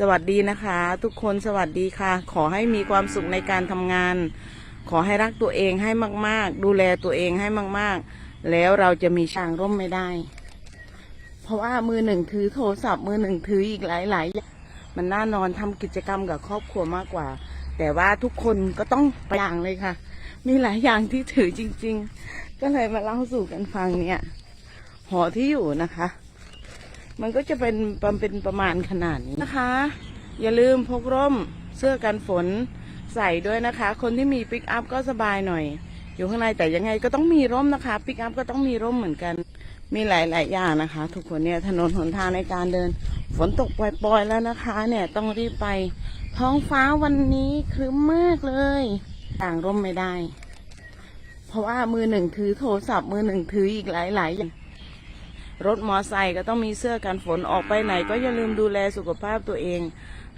สวัสดีนะคะ ทุกคนสวัสดีค่ะ ขอให้มีความสุขในการทำงาน ขอให้รักตัวเองให้มาก ๆ ดูแลตัวเองให้มาก ๆ แล้วเราจะมีช่างร่มไม่ได้ เพราะว่ามือหนึ่งถือโทรศัพท์มือหนึ่งถืออีกหลายๆอย่างมันน่านอนทำกิจกรรมกับครอบครัวมากกว่า แต่ว่าทุกคนก็ต้องไปอย่างเลยค่ะ มีหลายอย่างที่ถือจริง ๆ ก็เลยมาเล่าสู่กันฟังเนี่ย หอที่อยู่นะคะ มันก็จะเป็นปเป็นประมาณขนาดนี้นะคะ อย่าลืมพกร่มเสื้อกันฝนใส่ด้วยนะคะ คนที่มีปิกอัพก็สบายหน่อย อยู่ข้างในแต่ยังไงก็ต้องมีร่มนะคะปิกอัพก็ต้องมีร่มเหมือนกัน มีหลาย ๆ อย่างนะคะ ทุกคนเนี่ยถนนหนทางในการเดิน ฝนตกปล่อย ๆ แล้วนะคะ เนี่ยต้องรีบไปท้องฟ้าวันนี้ครึ้มมากเลยต่างร่มไม่ได้ เพราะว่ามือหนึ่งถือโทรศัพท์มือหนึ่งถืออีกหลาย ๆ อย่าง รถมอไซค์ก็ต้องมีเสื้อกันฝนออกไปไหน ก็อย่าลืมดูแลสุขภาพตัวเอง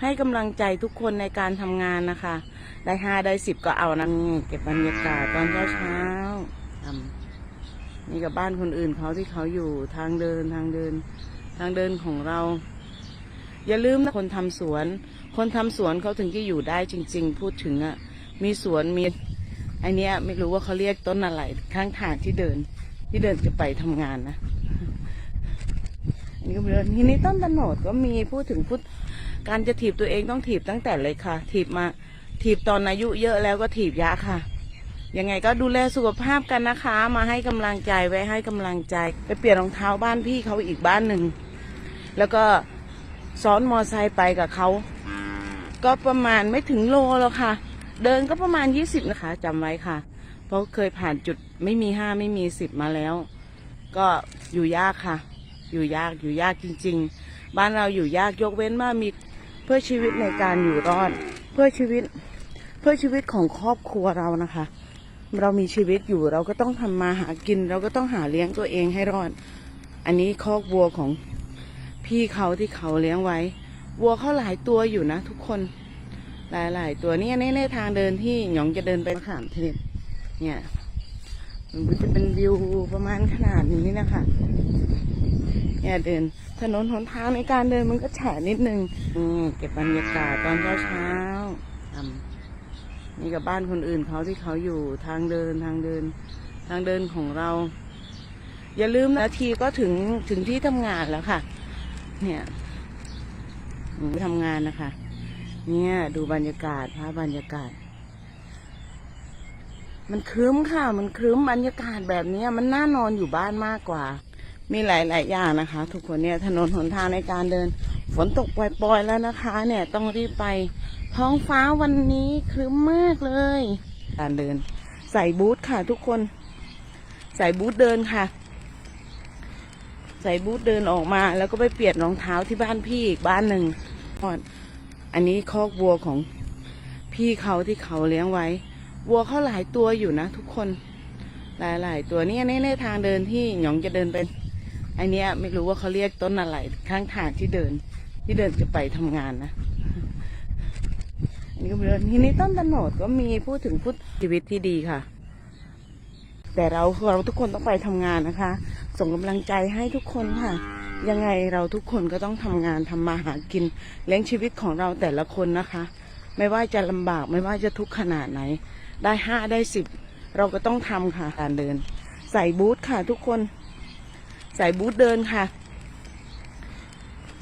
ให้กำลังใจทุกคนในการทำงานนะคะ ได้ห้าได้สิบก็เอานะนี่เก็บบรรยากาศตอนเช้าเช้าทำนี่กับบ้านคนอื่นเขาที่เขาอยู่ทางเดินทางเดิน ทางเดินของเรา อย่าลืมนะคนทำสวน คนทำสวนเขาถึงจะอยู่ได้จริง ๆ พูดถึงอะ่ะมีสวนมีไอเนี้ยไม่รู้ว่าเขาเรียกต้นอะไรข้างทางที่เดินที่เดินจะไปทำงานนะ นี่ก็เดินทีนี้ต้นตะโนดก็มีพูดถึงพูดการจะถีบตัวเองต้องถีบตั้งแต่เลยค่ะ ถีบมาถีบตอนอายุเยอะแล้วก็ถีบยะค่ะ ยังไงก็ดูแลสุขภาพกันนะคะ มาให้กำลังใจไว้ให้กำลังใจไปเปลี่ยนรองเท้าบ้านพี่เขาอีกบ้านหนึ่งแล้วก็ซ้อนมอไซค์ไปกับเขาก็ประมาณไม่ถึงโลแล้วค่ะ เดินก็ประมาณยี่สิบนะคะจำไว้ค่ะ เพราะเคยผ่านจุดไม่มีห้าไม่มีสิบมาแล้ว ก็อยู่ยากค่ะ อยู่ยากอยู่ยากจริง ๆ บ้านเราอยู่ยากยกเว้นว่ามีเพื่อชีวิตในการอยู่รอด เพื่อชีวิตเพื่อชีวิตของครอบครัวเรานะคะ เรามีชีวิตอยู่เราก็ต้องทำมาหากิน เราก็ต้องหาเลี้ยงตัวเองให้รอด อันนี้คอกวัวของพี่เขาที่เขาเลี้ยงไว้ วัวเขาหลายตัวอยู่นะ ทุกคนหลายๆตัวนี่ในในทางเดินที่หยองจะเดินไปมะขามเทศเนี่ยมันจะเป็นวิวประมาณขนาดนี้นะคะ เนี่ยเดิน ถนนหนทางในการเดินมันก็แฉะนิดนึงอืมเก็บบรรยากาศตอนเช้าเช้าทำนี่กับบ้านคนอื่นเขาที่เขาอยู่ทางเดินทางเดิน ทางเดินของเรา อย่าลืมนาทีก็ถึงถึงที่ทำงานแล้วค่ะ เนี่ยทำงานนะคะ เนี่ย ดูบรรยากาศพระบรรยากาศมันครึ้มค่ะ มันครึ้มบรรยากาศแบบเนี้ยมันน่านอนอยู่บ้านมากกว่า มีหลาย ๆ อย่างนะคะ ทุกคนเนี่ยถนนหนทางในการเดิน ฝนตกปล่อย ๆ แล้วนะคะ เนี่ยต้องรีบไป ท้องฟ้าวันนี้ครึ้มมากเลย การเดิน ใส่บูทค่ะ ทุกคน ใส่บูทเดินค่ะ ใส่บูทเดินออกมา แล้วก็ไปเปลี่ยนรองเท้าที่บ้านพี่อีกบ้านหนึ่งก่อนอันนี้คอกวัวของพี่เขาที่เขาเลี้ยงไว้ วัวเขาหลายตัวอยู่นะ ทุกคน หลาย ๆ ตัวนี่ในในทางเดินที่หยองจะเดินไป ไอเนี้ยไม่รู้ว่าเขาเรียกต้นอะไร ข้างทางที่เดิน ที่เดินจะไปทำงานนะอันนี้ก็เดินทีนี้ต้นตะโนดก็มีพูดถึงพูดชีวิตที่ดีค่ะ แต่เราเราทุกคนต้องไปทำงานนะคะ ส่งกำลังใจให้ทุกคนค่ะ ยังไงเราทุกคนก็ต้องทำงานทำมาหากินเลี้ยงชีวิตของเราแต่ละคนนะคะ ไม่ว่าจะลำบากไม่ว่าจะทุกข์ขนาดไหน ได้ห้าได้สิบเราก็ต้องทำค่ะการเดิน ใส่บูทค่ะทุกคน ใส่บูทเดินค่ะ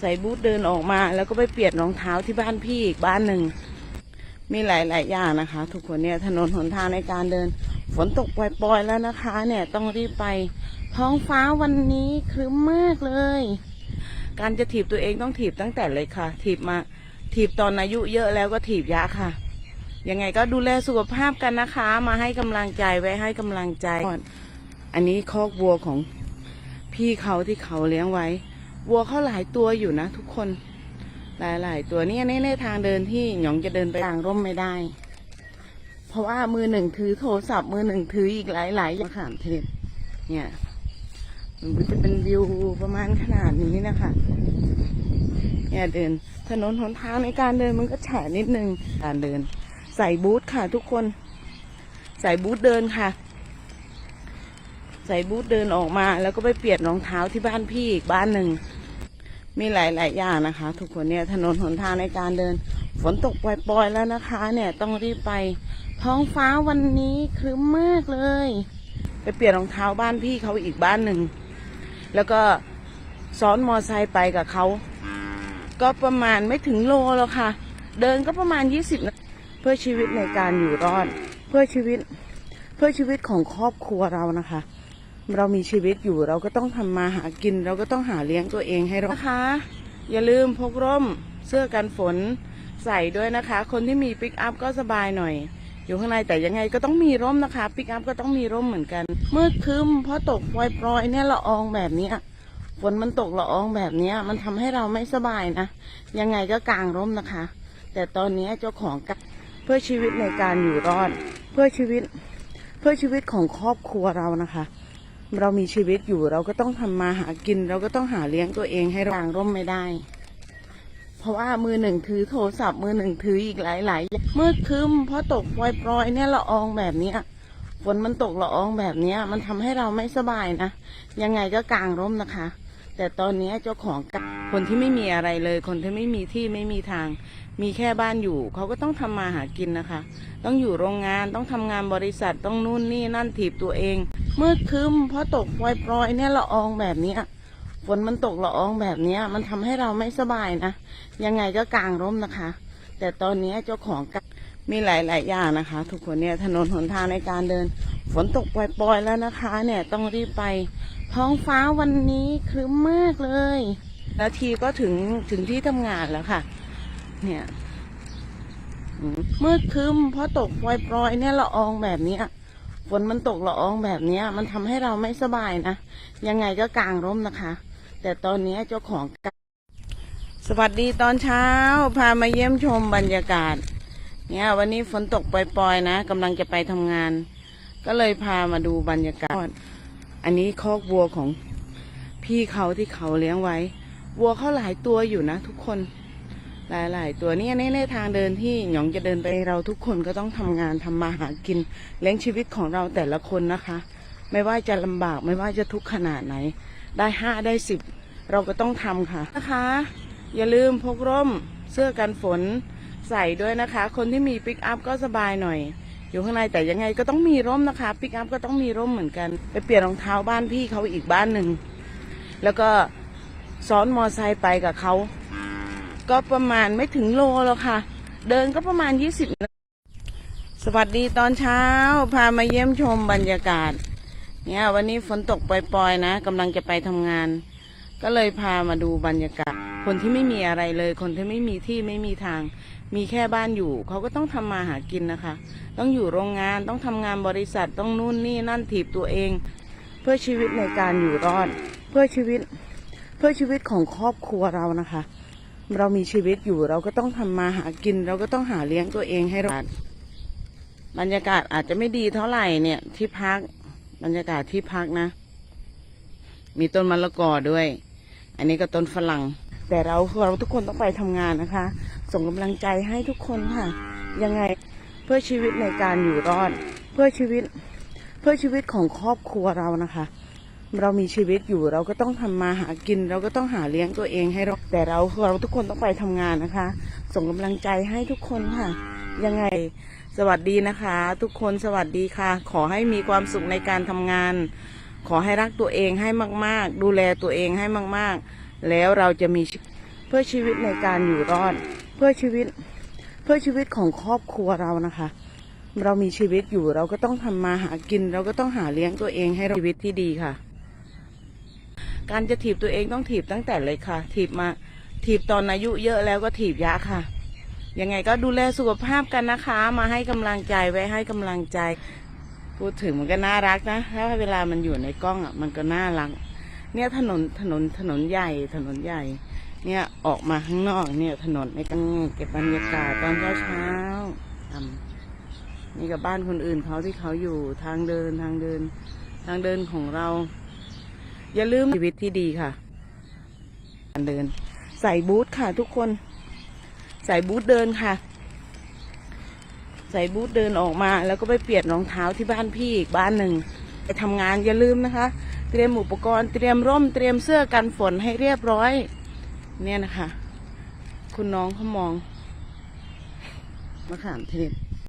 ใส่บูทเดินออกมา แล้วก็ไปเปลี่ยนรองเท้าที่บ้านพี่อีกบ้านหนึ่ง มีหลายๆอย่างนะคะ ทุกคนเนี่ยถนนหนทางในการเดิน ฝนตกปล่อยๆแล้วนะคะ เนี่ยต้องรีบไป ท้องฟ้าวันนี้ครึ้มมากเลย การจะถีบตัวเองต้องถีบตั้งแต่เลยค่ะ ถีบมา ถีบตอนอายุเยอะแล้วก็ถีบยะค่ะยังไงก็ดูแลสุขภาพกันนะคะ มาให้กำลังใจไว้ให้กำลังใจอนอันนี้คอกวัวของ พี่เขาที่เขาเลี้ยงไว้ วัวเขาหลายตัวอยู่นะทุกคน หลายๆตัวนี่ในในทางเดินที่หยองจะเดินไปทางร่มไม่ได้ เพราะว่ามือหนึ่งถือโทรศัพท์มือหนึ่งถืออีกหลายๆอย่างขามเทศเนี่ยมันก็จะเป็นวิวประมาณขนาดนี้นะคะเนี่ยเดินถนนหนทางในการเดินมันก็แฉะนิดนึงการเดิน ใส่บูทค่ะทุกคน ใส่บูทเดินค่ะ ใส่บูทเดินออกมา แล้วก็ไปเปลี่ยนรองเท้าที่บ้านพี่อีกบ้านหนึ่ง มีหลาย ๆ อย่างนะคะ ทุกคนเนี่ยถนนหนทางในการเดิน ฝนตกปล่อยๆแล้วนะคะ เนี่ยต้องรีบไป ท้องฟ้าวันนี้ครึ้มมากเลย ไปเปลี่ยนรองเท้าบ้านพี่เขาอีกบ้านหนึ่ง แล้วก็ซ้อนมอไซค์ไปกับเขา ก็ประมาณไม่ถึงโลแล้วค่ะ เดินก็ประมาณ 20นาทีเพื่อชีวิตในการอยู่รอด เพื่อชีวิตเพื่อชีวิตของครอบครัวเรานะคะ เรามีชีวิตอยู่เราก็ต้องทำมาหากิน เราก็ต้องหาเลี้ยงตัวเองให้รอดนะคะ อย่าลืมพกร่มเสื้อกันฝนใส่ด้วยนะคะ คนที่มีปิกอัพก็สบายหน่อย อยู่ข้างในแต่ยังไงก็ต้องมีร่มนะคะปิกอัพก็ต้องมีร่มเหมือนกันมืดครึ้มเพราะตกปล่อยๆเนี่ยละอองแบบเนี้ยฝนมันตกละอองแบบเนี้ยมันทำให้เราไม่สบายนะยังไงก็กางร่มนะคะ แต่ตอนนี้เจ้าของกะเพื่อชีวิตในการอยู่รอด เพื่อชีวิต เพื่อชีวิตของครอบครัวเรานะคะ เรามีชีวิตอยู่เราก็ต้องทำมาหากิน เราก็ต้องหาเลี้ยงตัวเองให้รากางร่มไม่ได้ เพราะว่ามือหนึ่งถือโทรศัพท์มือหนึ่งถืออีกหลายๆอย่างมืดครึ้มเพราะตกปล่อยๆเนี่ยละอองแบบเนี้ยฝนมันตกละอองแบบเนี้ยมันทำให้เราไม่สบายนะ ยังไงก็กางร่มนะคะ แต่ตอนนี้เจ้าของคนที่ไม่มีอะไรเลย คนที่ไม่มีที่ไม่มีทาง มีแค่บ้านอยู่ เขาก็ต้องทำมาหากินนะคะ ต้องอยู่โรงงานต้องทำงานบริษัทต้องนู่นนี่นั่นถีบตัวเอง มืดครึ้มเพราะตกปล่อยๆเนี่ยละอองแบบเนี้ยฝนมันตกละอองแบบเนี้ยมันทำให้เราไม่สบายนะยังไงก็กางร่มนะคะ แต่ตอนนี้เจ้าของกมีหลายๆอย่างนะคะ ทุกคนเนี่ยถนนหนทางในการเดิน ฝนตกปล่อยๆแล้วนะคะ เนี่ยต้องรีบไปท้องฟ้าวันนี้ครึ้มมากเลยนาทีก็ถึงถึงที่ทำงานแล้วค่ะ เนี่ยมืดครึ้มเพราะตกปล่อยๆเนี่ยละอองแบบเนี้ย นมันตกละอองแบบนี้มันทำให้เราไม่สบายนะ ยังไงก็กางร่มนะคะ แต่ตอนนี้เจ้าของสวัสดีตอนเช้า พามาเยี่ยมชมบรรยากาศ เนี่ยวันนี้ฝนตกปล่อยๆนะกำลังจะไปทำงาน ก็เลยพามาดูบรรยากาศ อันนี้คอกวัวของพี่เขาที่เขาเลี้ยงไว้ วัวเขาหลายตัวอยู่นะทุกคน หลาย ๆ ตัวเนี่ยในในทางเดินที่หยองจะเดินไปเราทุกคนก็ต้องทำงานทำมาหากินเลี้ยงชีวิตของเราแต่ละคนนะคะ ไม่ว่าจะลำบากไม่ว่าจะทุกข์ขนาดไหน ได้ห้าได้สิบเราก็ต้องทำค่ะนะคะ อย่าลืมพกร่มเสื้อกันฝนใส่ด้วยนะคะ คนที่มีปิกอัพก็สบายหน่อย อยู่ข้างในแต่ยังไงก็ต้องมีร่มนะคะปิกอัพก็ต้องมีร่มเหมือนกัน ไปเปลี่ยนรองเท้าบ้านพี่เขาอีกบ้านหนึ่งแล้วก็ซ้อนมอไซค์ไปกับเขา ก็ประมาณไม่ถึงโลแล้วค่ะ เดินก็ประมาณ 20นาทีสวัสดีตอนเช้า พามาเยี่ยมชมบรรยากาศ เนี่ยวันนี้ฝนตกปล่อยๆนะกำลังจะไปทำงาน ก็เลยพามาดูบรรยากาศ คนที่ไม่มีอะไรเลย คนที่ไม่มีที่ไม่มีทาง มีแค่บ้านอยู่ เขาก็ต้องทำมาหากินนะคะ ต้องอยู่โรงงานต้องทำงานบริษัทต้องนู่นนี่นั่นถีบตัวเอง เพื่อชีวิตในการอยู่รอด เพื่อชีวิต เพื่อชีวิตของครอบครัวเรานะคะ เรามีชีวิตอยู่เราก็ต้องทำมาหากิน เราก็ต้องหาเลี้ยงตัวเองให้รอดบรรยากาศอาจจะไม่ดีเท่าไหร่เนี่ย ที่พักบรรยากาศที่พักนะ มีต้นมะละกอด้วย อันนี้ก็ต้นฝรั่ง แต่เราเราทุกคนต้องไปทำงานนะคะ ส่งกำลังใจให้ทุกคนค่ะ ยังไงเพื่อชีวิตในการอยู่รอด เพื่อชีวิต เพื่อชีวิตของครอบครัวเรานะคะ เรามีชีวิตอยู่เราก็ต้องทำมาหากิน เราก็ต้องหาเลี้ยงตัวเองให้รอดแต่เราเราทุกคนต้องไปทำงานนะคะ ส่งกำลังใจให้ทุกคนค่ะ ยังไงสวัสดีนะคะ ทุกคนสวัสดีค่ะ ขอให้มีความสุขในการทำงาน ขอให้รักตัวเองให้มาก ๆ ดูแลตัวเองให้มาก ๆ แล้วเราจะมีเพื่อชีวิตในการอยู่รอด เพื่อชีวิตเพื่อชีวิตของครอบครัวเรานะคะเรามีชีวิตอยู่เราก็ต้องทำมาหากิน เราก็ต้องหาเลี้ยงตัวเองให้ชีวิตที่ดีค่ะ การจะถีบตัวเองต้องถีบตั้งแต่เล็กค่ะ ถีบมา ถีบตอนอายุเยอะแล้วก็ถีบยะค่ะ ยังไงก็ดูแลสุขภาพกันนะคะ มาให้กำลังใจไว้ให้กำลังใจ พูดถึงมันก็น่ารักนะ ถ้าเวลามันอยู่ในกล้องอะ มันก็น่ารัก เนี่ยถนนถนนถนนใหญ่ถนนใหญ่ เนี่ยออกมาข้างนอกเนี่ยถนนในกันเก็บบรรยากาศตอนเช้าเช้าทำนี่กับบ้านคนอื่นเขาที่เขาอยู่ทางเดินทางเดิน ทางเดินของเรา อย่าลืมชีวิตที่ดีค่ะการเดิน ใส่บูทค่ะทุกคน ใส่บูทเดินค่ะ ใส่บูทเดินออกมา แล้วก็ไปเปลี่ยนรองเท้าที่บ้านพี่อีกบ้านหนึ่งไปทำงานอย่าลืมนะคะ เตรียมอุปกรณ์เตรียมร่มเตรียมเสื้อกันฝนให้เรียบร้อย เนี่ยนะคะ คุณน้องเขามองมะขามเทศ